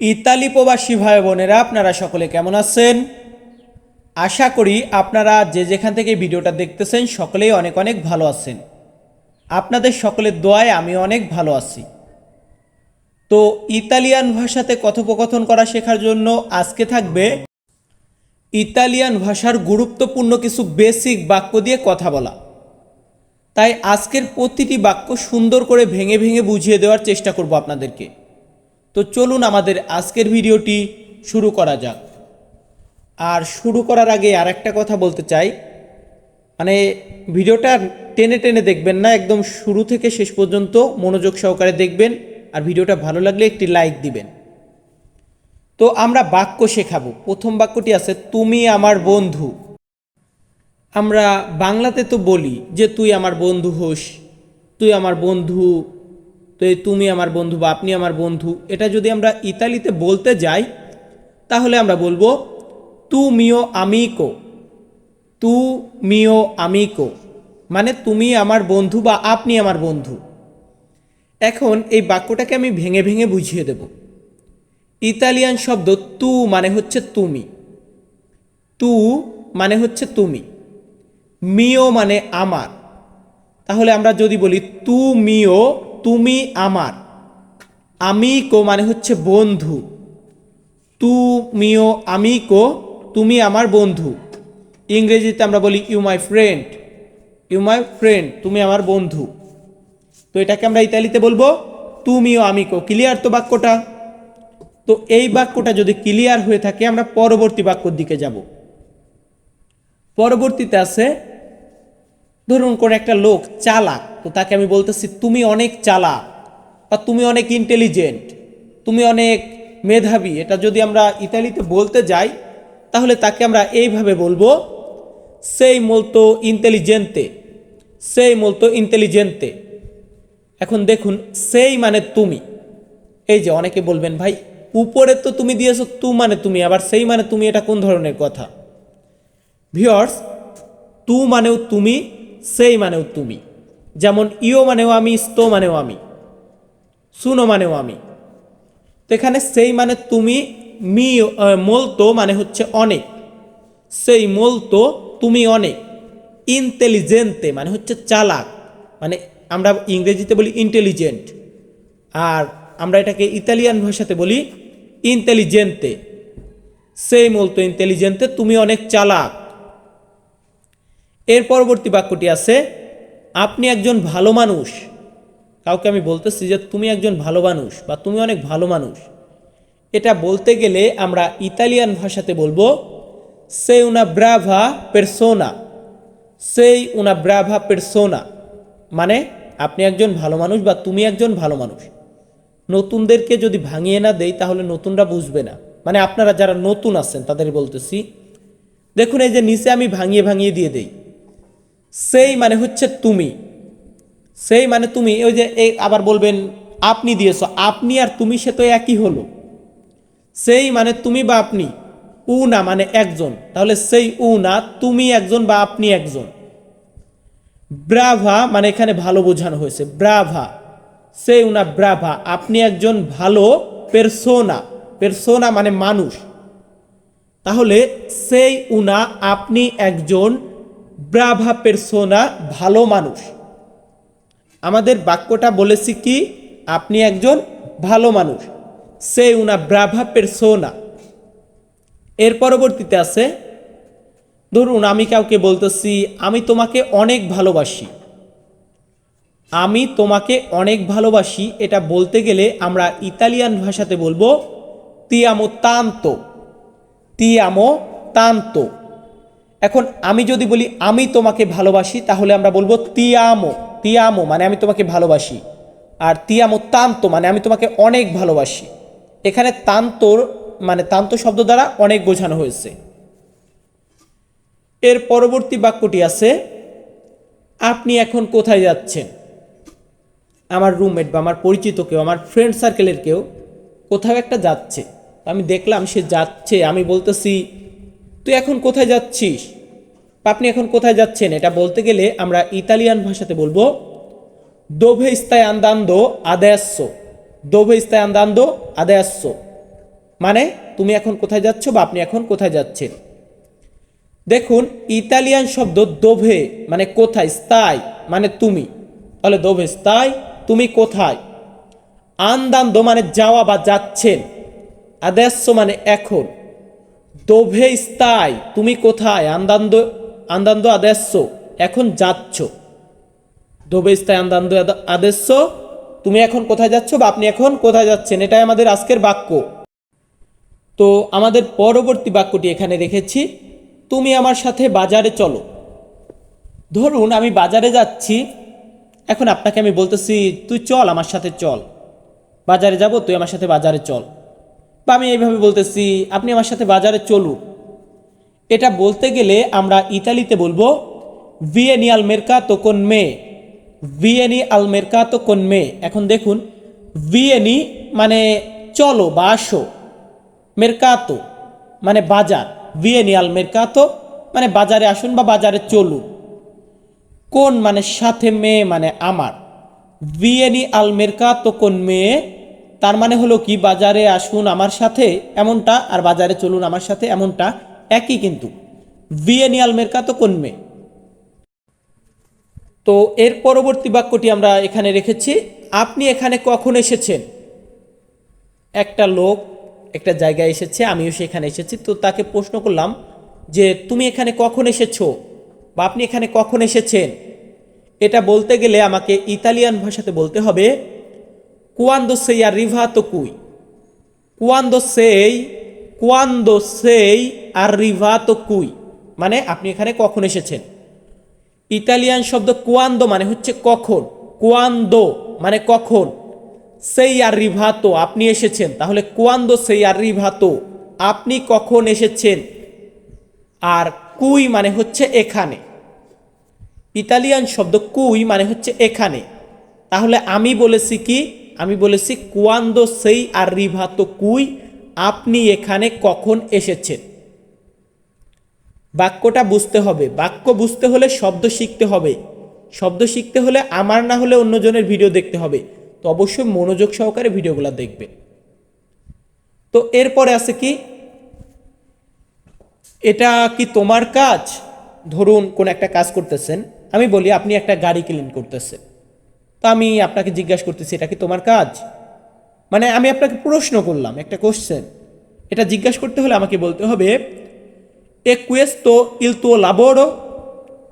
Italy প্রবাসী ভাই বোনেরা, আপনারা সকলে কেমন আছেন? আশা করি আপনারা যে যেখান থেকে ভিডিওটা দেখতেছেন সকলেই অনেক অনেক ভালো আছেন। আপনাদের সকলের দোয়ায় আমি অনেক ভালো আছি। তো ইতালিয়ান ভাষাতে কথোপকথন করা শেখার জন্য আজকে থাকবে ইতালিয়ান ভাষার গুরুত্বপূর্ণ কিছু বেসিক বাক্য দিয়ে কথা বলা। তাই আজকের প্রতিটি বাক্য সুন্দর করে ভেঙে ভেঙে বুঝিয়ে দেওয়ার চেষ্টা করব আপনাদেরকে। তো চলুন আমাদের আজকের ভিডিওটি শুরু করা যাক। আর শুরু করার আগে আর একটা কথা বলতে চাই। মানে ভিডিওটা টেনে টেনে দেখবেন না, একদম শুরু থেকে শেষ পর্যন্ত মনোযোগ সহকারে দেখবেন আর ভিডিওটা ভালো লাগলে একটি লাইক দিবেন। তো আমরা বাক্য শেখাবো। প্রথম বাক্যটি আছে, তুমি আমার বন্ধু। আমরা বাংলাতে তো বলি যে, তুই আমার বন্ধু হোস। তুই আমার বন্ধু তো এই তুমি আমার বন্ধু বা আপনি আমার বন্ধু, এটা যদি আমরা ইতালিতে বলতে যাই, তাহলে আমরা বলব, তু মিও আমিকো তু মিও আমিকো মানে তুমি আমার বন্ধু বা আপনি আমার বন্ধু। এখন এই বাক্যটাকে আমি ভেঙে ভেঙে বুঝিয়ে দেব। ইতালিয়ান শব্দ তু মানে হচ্ছে তুমি। তু মানে হচ্ছে তুমি। মিও মানে আমার। তাহলে আমরা যদি বলি তু মিও তুমি আমার। আমি কো মানে হচ্ছে বন্ধু। তুমিও আমি কো, তুমি আমার বন্ধু। ইংরেজিতে আমরা বলি you my friend you my friend তুমি আমার বন্ধু। তো এটাকে আমরা ইতালিতে বলব, তুমিও আমি কো। ক্লিয়ার তো বাক্যটা? তো এই বাক্যটা যদি ক্লিয়ার হয়ে থাকে, আমরা পরবর্তী বাক্যর দিকে যাব। পরবর্তীতে আছে, ধরুন কোন একটা লোক চালাক। তো তাকে আমি বলতেছি, তুমি অনেক চালাক বা তুমি অনেক ইন্টেলিজেন্ট তুমি অনেক মেধাবী। এটা যদি আমরা ইতালিতে বলতে যাই, তাহলে তাকে আমরা এইভাবে বলব সেই মলতো ইন্টেলিজেন্তে সেই মলতো ইন্টেলিজেন্তে এখন দেখুন সেই মানে তুমি। এই যে অনেকে বলবেন, ভাই, উপরে তো তুমি দিয়েছ, তু মানে তুমি। আবার সেই মানে তুমি, এটা কোন ধরনের কথা? ভিওর্স তু মানেও তুমি, সেই মানেও তুমি। যেমন ইও মানেও আমি, স্তো মানেও আমি, সুনো মানেও আমি। তো এখানে সেই মানে তুমি, মি মলতো মানে হচ্ছে অনেক। সেই মলতো তুমি অনেক। ইন্টেলিজেন্তে মানে হচ্ছে চালাক। মানে আমরা ইংরেজিতে বলি ইন্টেলিজেন্ট। আর আমরা এটাকে ইতালিয়ান ভাষাতে বলি ইন্টেলিজেন্তে সেই মলতো ইন্টেলিজেন্তে তুমি অনেক চালাক। এর পরবর্তী বাক্যটি আছে আপনি একজন ভালো মানুষ। কাউকে আমি বলতেছি যে তুমি একজন ভালো মানুষ বা তুমি অনেক ভালো মানুষ। এটা বলতে গেলে আমরা ইতালিয়ান ভাষাতে বলব সে উনা ব্রাভা পেরসোনা সেই উনা ব্রাভা পেরসোনা মানে আপনি একজন ভালো মানুষ বা তুমি একজন ভালো মানুষ। নতুনদেরকে যদি ভাঙিয়ে না দেই, তাহলে নতুনরা বুঝবে না। মানে আপনারা যারা নতুন আছেন, তাদের বলতেছি, দেখুন, এই যে নিচে আমি ভাঙিয়ে ভাঙিয়ে দিয়ে দেই। সেই মানে হচ্ছে তুমি। সেই মানে তুমি ওই যে এই আবার বলবেন, আপনি দিয়েছ, আপনি আর তুমি সে তো একই হলো। সেই মানে তুমি বা আপনি, উ না মানে একজন। তাহলে সেই উ না, তুমি একজন বা আপনি একজন। ব্রাভা মানে এখানে ভালো বোঝানো হয়েছে। ব্রাভা, সেই উনা ব্রাভা, আপনি একজন ভালো পেরসোনা পেরসোনা মানে মানুষ। তাহলে সেই উনা আপনি একজন ব্রাভা পেরসোনা ভালো মানুষ। আমাদের বাক্যটা বলেছি কি? আপনি একজন ভালো মানুষ। সে উনা ব্রাভা পেরসোনা এর পরবর্তীতে আছে, ধরুন আমি কাউকে বলতেছি, আমি তোমাকে অনেক ভালোবাসি। আমি তোমাকে অনেক ভালোবাসি, এটা বলতে গেলে আমরা ইতালিয়ান ভাষাতে বলব তিয়ামো তান্ত তিয়ামো তান্তো এখন আমি যদি বলি, আমি তোমাকে ভালোবাসি, তাহলে আমরা বলব, তিয়ামো তিয়ামো মানে আমি তোমাকে ভালোবাসি। আর তিয়ামো, তান্ত মানে আমি তোমাকে অনেক ভালোবাসি। এখানে তান্তর মানে তান্ত শব্দ দ্বারা অনেক বোঝানো হয়েছে। এর পরবর্তী বাক্যটি আছে, আপনি এখন কোথায় যাচ্ছেন? আমার রুমমেট বা আমার পরিচিত কেউ, আমার ফ্রেন্ড সার্কেলের কেউ কোথাও একটা যাচ্ছে। আমি দেখলাম সে যাচ্ছে, আমি বলতেছি তুই এখন কোথায় যাচ্ছিস? আপনি এখন কোথায় যাচ্ছেন? এটা বলতে গেলে আমরা ইতালিয়ান ভাষাতে বলব, দোভে স্তায় আন্দান্দো আদেয়াস্য দোভে স্তায় আন্দান্দো আদেয়াস্য মানে তুমি এখন কোথায় যাচ্ছ বা আপনি এখন কোথায় যাচ্ছেন? দেখুন, ইতালিয়ান শব্দ দোভে মানে কোথায়? স্থায় মানে তুমি। তাহলে দোভে স্থায় তুমি কোথায়? আন্দান্দো মানে যাওয়া বা যাচ্ছেন। আদেশ মানে এখন। দোভে স্থায় তুমি কোথায়? আন্দান্দ আন্দান্দ আদেশ এখন যাচ্ছ। দোভে স্থায় আন্দান্দ আদেশ তুমি এখন কোথায় যাচ্ছ বা আপনি এখন কোথায় যাচ্ছেন? এটাই আমাদের আজকের বাক্য। তো আমাদের পরবর্তী বাক্যটি এখানে রেখেছি। তুমি আমার সাথে বাজারে চলো। ধরুন আমি বাজারে যাচ্ছি। এখন আপনাকে আমি বলতেছি, তুই চল আমার সাথে চল। বাজারে যাব, তুই আমার সাথে বাজারে চল। বা আমি এইভাবে বলতেছি, আপনি আমার সাথে বাজারে চলুন। এটা বলতে গেলে আমরা ইতালিতে বলব ভিয়েনি আল মেরকাতো কোন মে ভিয়েনি আল মেরকাতো কোন মে এখন দেখুন ভিয়েনি মানে চলো বা আসো মেরকাতো মানে বাজার ভিয়েনি আল মেরকাতো মানে বাজারে আসুন বা বাজারে চলুন। কোন মানে সাথে মেয়ে মানে আমার ভিয়েনি আল মেরকাতো কোন মেয়ে তার মানে হলো কি, বাজারে আসুন আমার সাথে, এমনটা, আর বাজারে চলুন আমার সাথে, এমনটা একই কিন্তু। ভিয়েনি আল মেরকাতো কোন মেয়ে তো এর পরবর্তী বাক্যটি আমরা এখানে রেখেছি। আপনি এখানে কখন এসেছেন? একটা লোক একটা জায়গায় এসেছে, আমিও সেখানে এসেছি। তো তাকে প্রশ্ন করলাম যে, তুমি এখানে কখন এসেছ? বা আপনি এখানে কখন এসেছেন? এটা বলতে গেলে আমাকে ইতালিয়ান ভাষাতে বলতে হবে আর রিভাতো কুই কুয়ান্দো সেই কুয়ান্দো সেই আর রিভাতো কুই মানে আপনি এখানে কখন এসেছেন? ইতালিয়ান শব্দ কুয়ান্দো মানে হচ্ছে কখন? কুয়ান্দো মানে কখন? সেই আর রিভাতো আপনি এসেছেন। তাহলে কুয়ান্দো সেই আর রিভাতো আপনি কখন এসেছেন? আর কুই মানে হচ্ছে এখানে। ইতালিয়ান শব্দ কুই মানে হচ্ছে এখানে। তাহলে আমি বলেছি কি? আমি বলেছি, কুয়ান্দো সেই আর রিভাতো কুই, আপনি এখানে কখন এসেছেন? বাক্যটা বুঝতে হবে। বাক্য বুঝতে হলে শব্দ শিখতে হবে। শব্দ শিখতে হলে আমার না হলে অন্যজনের ভিডিও দেখতে হবে। তো অবশ্যই মনোযোগ সহকারে ভিডিওগুলো দেখবে তো এরপরে আছে কি? এটা কি তোমার কাজ? ধরুন কোন একটা কাজ করতেছেন। আমি বলি, আপনি একটা গাড়ি ক্লিন করতেছেন। তো আমি আপনাকে জিজ্ঞাসা করতেছি, এটা কি তোমার কাজ? মানে আমি আপনাকে প্রশ্ন করলাম, একটা কোশ্চেন এটা জিজ্ঞাসা করতে হলে আমাকে বলতে হবে, এ কুয়েস্তো ইল তো লাবোরো?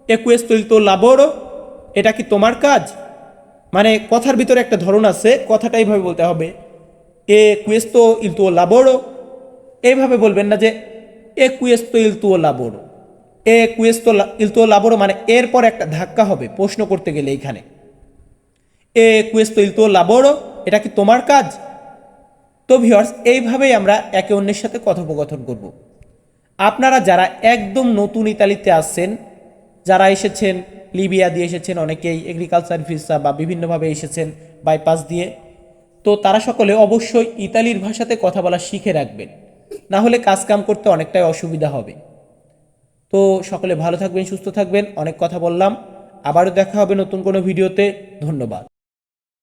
এ কুয়েস্তো ইল তো লাবোরো? এটা কি তোমার কাজ? মানে কথার ভিতরে একটা ধরন আছে, কথাটা এইভাবে বলতে হবে, এ কুয়েস্তো ইল তো লাবোরো? এইভাবে বলবেন না যে, এ কুয়েস্তো ইল তো লাবোরো। এ কুয়েস্তো ইল তো লাবোরো মানে এরপর একটা ধাক্কা হবে প্রশ্ন করতে গেলে এইখানে। এ কুয়েস্তো ইল তো লাবোরো, এটা কি তোমার কাজ? তো ভিওর্স এইভাবেই আমরা একে অন্যের সাথে কথোপকথন করব। আপনারা যারা একদম নতুন ইতালিতে আসছেন, যারা এসেছেন, লিবিয়া দিয়ে এসেছেন, অনেকেই এগ্রিকালচার ভিসা বা বিভিন্নভাবে এসেছেন বাইপাস দিয়ে, তো তারা সকলে অবশ্যই ইতালির ভাষাতে কথা বলা শিখে রাখবেন। না হলে কাজকাম করতে অনেকটাই অসুবিধা হবে। তো সকলে ভালো থাকবেন, সুস্থ থাকবেন, অনেক কথা বললাম। আবারও দেখা হবে নতুন কোনো ভিডিওতে। ধন্যবাদ।